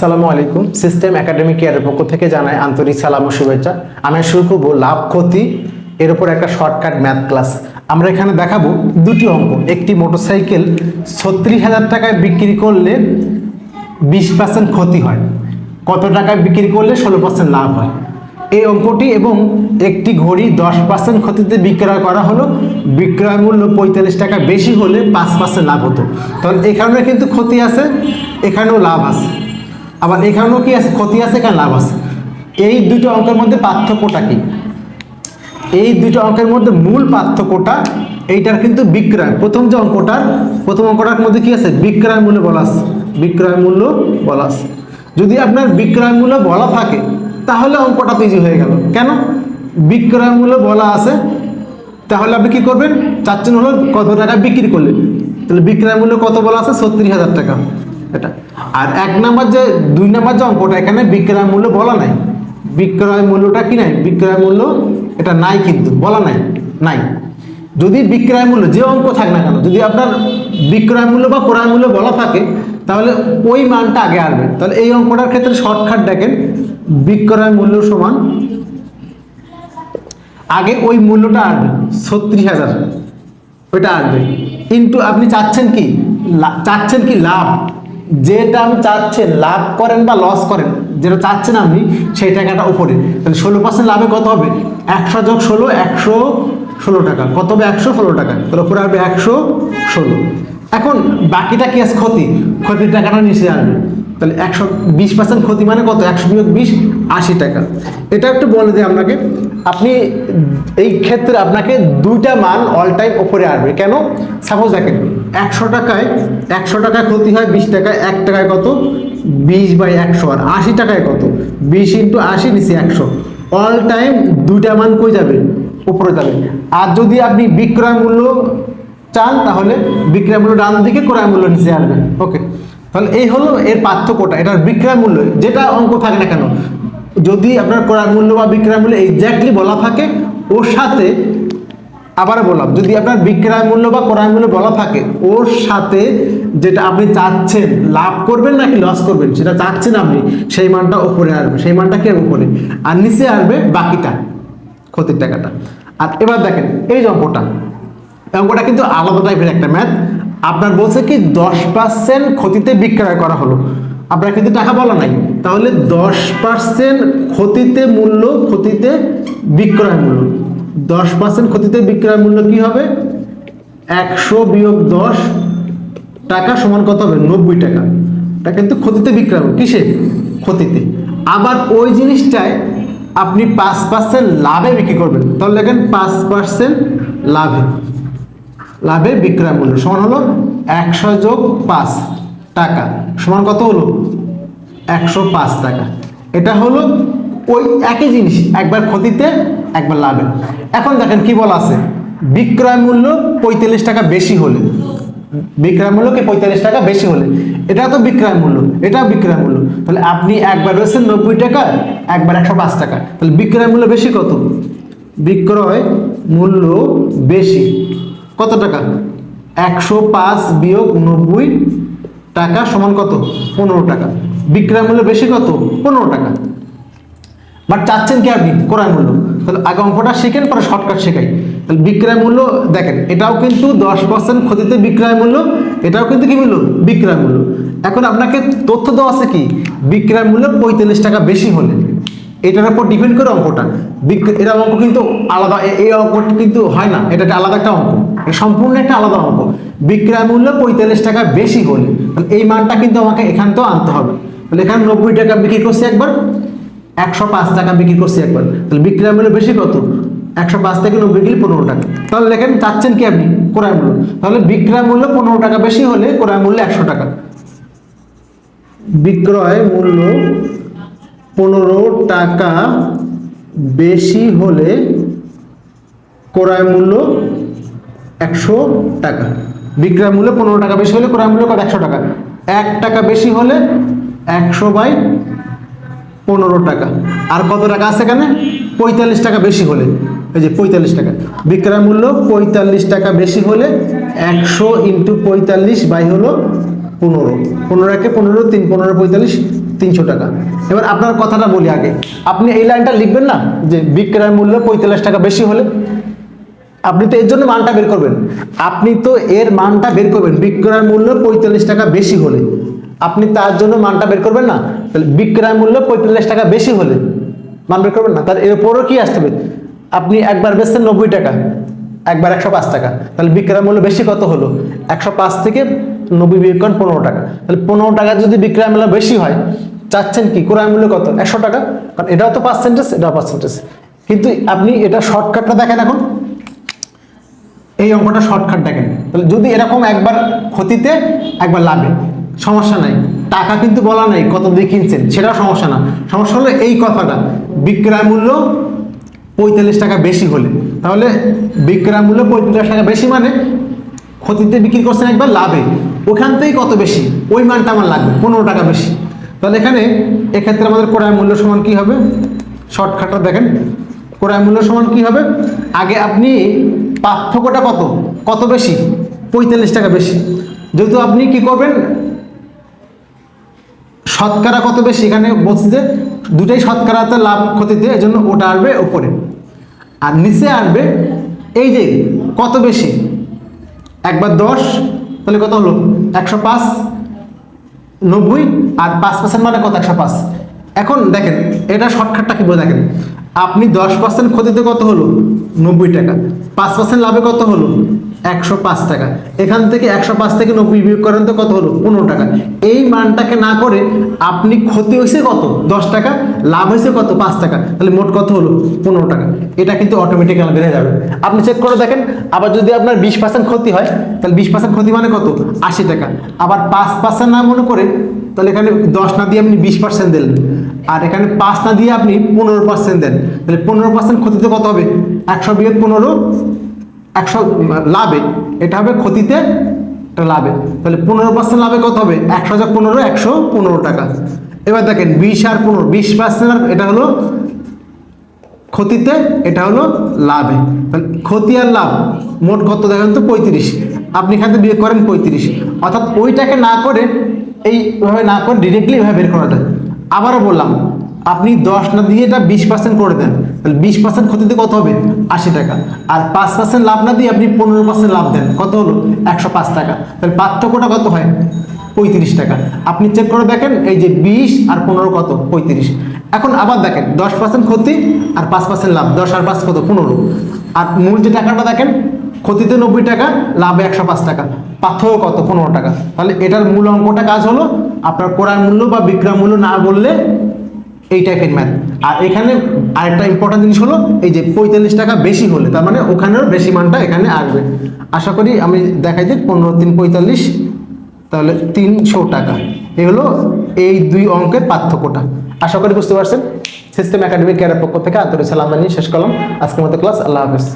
আসসালামু আলাইকুম। System academic কেয়ারের পক্ষ থেকে জানাই আন্তরিক সালাম ও শুভেচ্ছা। আমি শুরু করব লাভ ক্ষতি। এর উপর একটা শর্টকাট ম্যাথ ক্লাস আমরা এখানে দেখাবো দুটি অঙ্ক। একটি মোটরসাইকেল ছত্রিশ হাজার টাকায় বিক্রি করলে বিশ পার্সেন্ট ক্ষতি হয়। কত টাকায় বিক্রি করলে ষোলো পার্সেন্ট লাভ হয়? এই অঙ্কটি এবং একটি ঘড়ি দশ পার্সেন্ট ক্ষতিতে বিক্রয় করা হলো। বিক্রয় মূল্য পঁয়তাল্লিশ টাকা বেশি হলে পাঁচ পার্সেন্ট লাভ হতো। তাহলে এখানেও কিন্তু ক্ষতি আছে, এখানেও লাভ আছে। আবার এখানেও কি আছে? ক্ষতি আছে এখানে লাভ আছে। এই দুটো অঙ্কের মধ্যে পার্থক্যটা কি? এই দুটো অঙ্কের মধ্যে মূল পার্থক্যটা এইটার কিন্তু বিক্রয়। প্রথম যে অঙ্কটার, প্রথম অঙ্কটার মধ্যে কি আছে? বিক্রয় মূল্য বলা আছে। বিক্রয় মূল্য বলা আছে। যদি আপনার বিক্রয় মূল্য বলা থাকে, তাহলে অঙ্কটা তো ইজি হয়ে গেল। কেন? বিক্রয় মূল্য বলা আছে, তাহলে আপনি কি করবেন? চাচ্ছেন হলো কত টাকা বিক্রি করলেন? তাহলে বিক্রয় মূল্য কত বলা আছে? ছত্রিশ হাজার টাকা। এটা। আর এক নাম্বার যে, দুই নাম্বার যে অঙ্কটা, এখানে বিক্রয় মূল্য বলা নাই। বিক্রয় মূল্যটা কি নাই? বিক্রয় মূল্য, এটা নাই কিন্তু, বলা নাই নাই। যদি বিক্রয় মূল্য, যে অঙ্ক থাক না কেন, যদি আপনার বিক্রয় মূল্য বা ক্রয় মূল্য বলা থাকে, তাহলে ওই মানটা আগে আসবে। তাহলে এই অঙ্কটার ক্ষেত্রে শর্টকাট দেখেন, বিক্রয় মূল্য সমান, আগে ওই মূল্যটা আসবে, ছত্রিশ হাজার। ওইটা আসবে। কিন্তু আপনি চাচ্ছেন কি? চাচ্ছেন কি লাভ? যেটা আমি চাচ্ছেন, লাভ করেন বা লস করেন, যেটা চাচ্ছেন আপনি, সেই টাকাটা উপরে। তাহলে ষোলো পার্সেন্ট লাভে কত হবে? একশো যোগ ষোলো, একশো ষোলো টাকা। কত হবে? একশো ষোলো টাকা। তাহলে উপরে হবে একশো ষোলো। এখন বাকিটা কি আছে ক্ষতি। ক্ষতির টাকাটা নিচে আসবে। তাহলে একশো বিশ পার্সেন্ট ক্ষতি মানে কত? একশো বিয়োগ বিশ, আশি টাকা। এটা একটু বলে দিই আপনাকে। আপনি এই ক্ষেত্রে আপনাকে দুইটা মান অল টাইম ওপরে আসবে। কেন? সাপোজ দেখেন, একশো টাকায় একশো টাকায় ক্ষতি হয় বিশ টাকায়, এক টাকায় কত? বিশ বাই একশো। আর আশি টাকায় কত? বিশ ইন্টু আশি নিচে একশো। অল টাইম দুইটা মান কই যাবে? উপরে যাবে। আর যদি আপনি বিক্রয় মূল্য চান, তাহলে বিক্রয় মূল্য ডান দিকে, ক্রয় মূল্য নিচে আসবে ওকে তাহলে এই হলো এর পার্থক্যটা, এটার বিক্রয় মূল্য। যেটা অঙ্ক থাকে না কেন? যদি আপনার ক্রয় মূল্য বা বিক্রয় মূল্য এক্স্যাক্টলি বলা থাকে, ওর সাথে আবার বললাম, যদি আপনার বিক্রয় মূল্য বা ক্রয় মূল্য বলা থাকে, ওর সাথে যেটা আপনি চাচ্ছেন, লাভ করবেন নাকি লস করবেন, সেটা চাচ্ছেন আপনি, সেই মানটা ওপরে আসবে, সেই মানটা কি উপরে? আর নিচে আসবে বাকিটা, ক্ষতির টাকাটা। আর এবার দেখেন, এই অঙ্কটা অঙ্কটা কিন্তু আলাদা টাইপের একটা ম্যাথ আপনার বলছে কি দশ পার্সেন্ট ক্ষতিতে বিক্রয় করা হলো। আপনার কিন্তু টাকা বলা নাই। তাহলে দশ পার্সেন্ট ক্ষতিতে মূল্য, ক্ষতিতে বিক্রয় মূল্য। দশ পার্সেন্ট ক্ষতিতে বিক্রয় মূল্য কি হবে? একশো বিয়োগ দশ টাকা সমান কত হবে? নব্বই টাকা। এটা কিন্তু ক্ষতিতে বিক্রয় মূল্য। কিসে? ক্ষতিতে। আবার ওই জিনিসটায় আপনি পাঁচ পার্সেন্ট লাভে বিক্রি করবেন। তাহলে দেখেন পাঁচ পার্সেন্ট লাভে। লাভে বিক্রয় মূল্য সমান হলো একশো যোগ পাঁচ টাকা। সমান কত হলো? একশো পাঁচ টাকা। এটা হলো ওই একই জিনিস, একবার ক্ষতিতে, একবার লাভে। এখন দেখেন কি বলা আছে? বিক্রয় মূল্য পঁয়তাল্লিশ টাকা বেশি হলে। বিক্রয় মূল্যকে পঁয়তাল্লিশ টাকা বেশি হলে? এটা তো বিক্রয় মূল্য, এটাও বিক্রয় মূল্য। তাহলে আপনি একবার রয়েছেন নব্বই টাকা, একবার একশো পাঁচ টাকা। তাহলে বিক্রয় মূল্য বেশি কত? বিক্রয় মূল্য বেশি। কত টাকা? একশো পাঁচ বিয়োগ নব্বই টাকা সমান কত? পনেরো টাকা। বিক্রয় মূল্য বেশি কত? পনেরো টাকা। বাট চাচ্ছেন কি আপনি? ক্রয় মূল্য। তাহলে আগে অঙ্কটা শেখেন, পরে শর্টকাট শেখাই। তাহলে বিক্রয় মূল্য, দেখেন, এটাও কিন্তু দশ পার্সেন্ট ক্ষতিতে বিক্রয় মূল্য, এটাও কিন্তু কি মূল্য? বিক্রয় মূল্য। এখন আপনাকে তথ্য দেওয়া আছে কি? বিক্রয় মূল্য পঁয়তাল্লিশ টাকা বেশি হলে। এটার উপর ডিপেন্ড করে অঙ্কটা। বিক্র- এটা অঙ্ক কিন্তু আলাদা এই অঙ্কটা কিন্তু হয় না। এটা একটা আলাদা একটা অঙ্ক। সম্পূর্ণ একটা আলাদা অঙ্ক বিক্রয় মূল্য পঁয়তাল্লিশ টাকা বেশি হলে। এই মানটা কিন্তু আমাকে এখান এখানতেও আনতে হবে। তাহলে এখানে নব্বই টাকা বিক্রি করছে একবার, একশো পাঁচ টাকা বিক্রি করছি একবার। তাহলে বিক্রয় মূল্য বেশি কত? একশো পাঁচ থেকে নব্বই গেলে পনেরো টাকা। তাহলে দেখেন, চাচ্ছেন কি আপনি? ক্রয় মূল্য। তাহলে বিক্রয় মূল্য পনেরো টাকা বেশি হলে ক্রয় মূল্য একশো টাকা। বিক্রয় মূল্য পনেরো টাকা বেশি হলে ক্রয় মূল্য একশো টাকা। বিক্রয় মূল্য পনেরো টাকা বেশি হলে ক্রয় মূল্য কত একশো টাকা। এক টাকা বেশি হলে একশো বাই পনেরো টাকা। আর কত টাকা আছে এখানে? পঁয়তাল্লিশ টাকা বেশি হলে। এই যে পঁয়তাল্লিশ টাকা। বিক্রয় মূল্য পঁয়তাল্লিশ টাকা বেশি হলে একশো ইন্টু পঁয়তাল্লিশ বাই হলো পনেরো। পনেরো একে পনেরো, তিন, পনেরো, পঁয়তাল্লিশ, তিনশো টাকা। এবার আপনার কথাটা বলি আগে। আপনি এই লাইনটা লিখবেন না? যে বিক্রয় মূল্য পঁয়তাল্লিশ টাকা বেশি হলে আপনি তো এর জন্য মানটা বের করবেন। আপনি তো এর মানটা বের করবেন। বিক্রয় মূল্য পঁয়তাল্লিশ টাকা বেশি হলে। আপনি তার জন্য মানটা বের করবেন না? তাহলে বিক্রয় মূল্য পঁয়তাল্লিশ টাকা বেশি হলে মান বের করবেন না? তার এর কি আসতে হবে? আপনি একবার বেচছেন নব্বই টাকা, একবার একশো পাঁচ টাকা। তাহলে বিক্রয় মূল্য বেশি কত হলো? একশো পাঁচ থেকে নব্বই বিয়োগ করেন পনেরো টাকা। তাহলে পনেরো টাকা যদি বিক্রয় মূল্য বেশি হয়, চাচ্ছেন কি? ক্রয় মূল্য কত? একশো টাকা? কারণ এটাও তো পার্সেন্টেজ এটাও পার্সেন্টেজ কিন্তু আপনি এটা শর্টকাটটা দেখেন এখন। এই অঙ্কটা শর্টকাট দেখেন। তাহলে যদি এরকম একবার ক্ষতিতে একবার লাভে, সমস্যা নাই। টাকা কিন্তু বলা নাই, কত দিয়ে কিনছেন, সেটাও সমস্যা না। সমস্যা হলো এই কথাটা, বিক্রয় মূল্য পঁয়তাল্লিশ টাকা বেশি হলে। তাহলে বিক্রয় মূল্য পঁয়তাল্লিশ টাকা বেশি মানে ক্ষতিতে বিক্রি করছেন একবার লাভে। ওখান থেকেই কত বেশি? ওই মানটা আমার লাগবে, পনেরো টাকা বেশি। তাহলে এখানে এক্ষেত্রে আমাদের ক্রয় মূল্য সমান কি হবে? শর্টকাটটা দেখেন। ক্রয় মূল্য সমান কি হবে? আগে আপনি পার্থক্যটা কত? কত বেশি? পঁয়তাল্লিশ টাকা বেশি। যেহেতু আপনি কি করবেন? শতকরা কত বেশি? এখানে বলছি যে দুটাই শতকরাতে লাভ ক্ষতিতে এই জন্য ওটা আসবে ওপরে আর নিচে আসবে এই যে কত বেশি? একবার দশ, তাহলে কত হলো? একশো পাঁচ, নব্বই, আর পাঁচ পার্সেন্ট মানে কত? একশো পাঁচ। এখন দেখেন, এটা শর্টকাটটা কি বলে দেখেন? আপনি দশ পার্সেন্ট ক্ষতিতে কত হলো? নব্বই টাকা। পাঁচ পার্সেন্ট লাভে কত হলো? একশো পাঁচ টাকা। এখান থেকে একশো পাঁচ থেকে নব্বই বিয়োগ করেন তো কত হলো? পনেরো টাকা। এই মানটাকে না করে আপনি ক্ষতি হয়েছে কত? দশ টাকা, লাভ হয়েছে কত? পাঁচ টাকা। তাহলে মোট কত হলো? পনেরো টাকা। এটা কিন্তু অটোমেটিক্যালি বেড়ে যাবে। আপনি চেক করে দেখেন, আবার যদি আপনার বিশ পার্সেন্ট ক্ষতি হয়, তাহলে বিশ পার্সেন্ট ক্ষতি মানে কত? আশি টাকা। আবার পাঁচ পার্সেন্ট না মনে করে, তাহলে এখানে দশ না দিয়ে আপনি বিশ পার্সেন্ট দিলেন। আর এখানে পাঁচ না দিয়ে আপনি পনেরো পার্সেন্ট দেন। তাহলে পনেরো পার্সেন্ট ক্ষতিতে কত হবে? একশো বিয়োগ পনেরো একশো, লাভে। এটা হবে ক্ষতিতে এটা লাভে। তাহলে পনেরো পার্সেন্ট লাভে কত হবে? একশো হাজার পনেরো, একশো পনেরো টাকা। এবার দেখেন, বিশ আর পনেরো, বিশ পার্সেন্ট আর এটা হলো ক্ষতিতে, এটা হলো লাভে। তাহলে ক্ষতি আর লাভ, মোট কত দেখেন তো? পঁয়ত্রিশ। আপনি এখান বিয়োগ করেন পঁয়ত্রিশ। অর্থাৎ ওইটাকে না করে এইভাবে না করে ডিরেক্টলি এভাবে বের করা যায় আবারও বললাম আপনি দশ না দিয়ে এটা বিশ পার্সেন্ট করে দেন, তাহলে বিশ পার্সেন্ট ক্ষতিতে কত হবে? আশি টাকা। আর পাঁচ পার্সেন্ট লাভ না দিয়ে আপনি পনেরো পার্সেন্ট লাভ দেন, কত হলো? একশো পাঁচ টাকা। তাহলে পার্থক্যটা কত হয়? পঁয়ত্রিশ টাকা। আপনি চেক করে দেখেন, এই যে বিশ আর পনেরো কত? পঁয়ত্রিশ। এখন আবার দেখেন, দশ পার্সেন্ট ক্ষতি আর পাঁচ পার্সেন্ট লাভ। দশ আর পাঁচ কত? পনেরো। আর মূল যে টাকাটা দেখেন, ক্ষতিতে নব্বই টাকা, লাভে একশো পাঁচ টাকা। পার্থক্য কত? পনেরো টাকা। তাহলে এটার মূল অঙ্কটা কাজ হলো, আপনার ক্রয় মূল্য বা বিক্রয় মূল্য না বললে এই টাইপের ম্যাথ আর এখানে আরেকটা ইম্পর্টেন্ট জিনিস হলো, এই যে পঁয়তাল্লিশ টাকা বেশি হলে, তার মানে ওখানেও বেশি মানটা এখানে আসবে। আশা করি আমি দেখাই যে পনেরো তিন পঁয়তাল্লিশ, তাহলে তিনশো টাকা। এই হলো এই দুই অঙ্কের পার্থক্যটা। আশা করি বুঝতে পারছেন। সিস্টেম একাডেমি কেয়ারের পক্ষ থেকে আন্তরিক সালাম জানিয়ে শেষ করলাম। আজকের মতো ক্লাস আল্লাহ হাফেজ।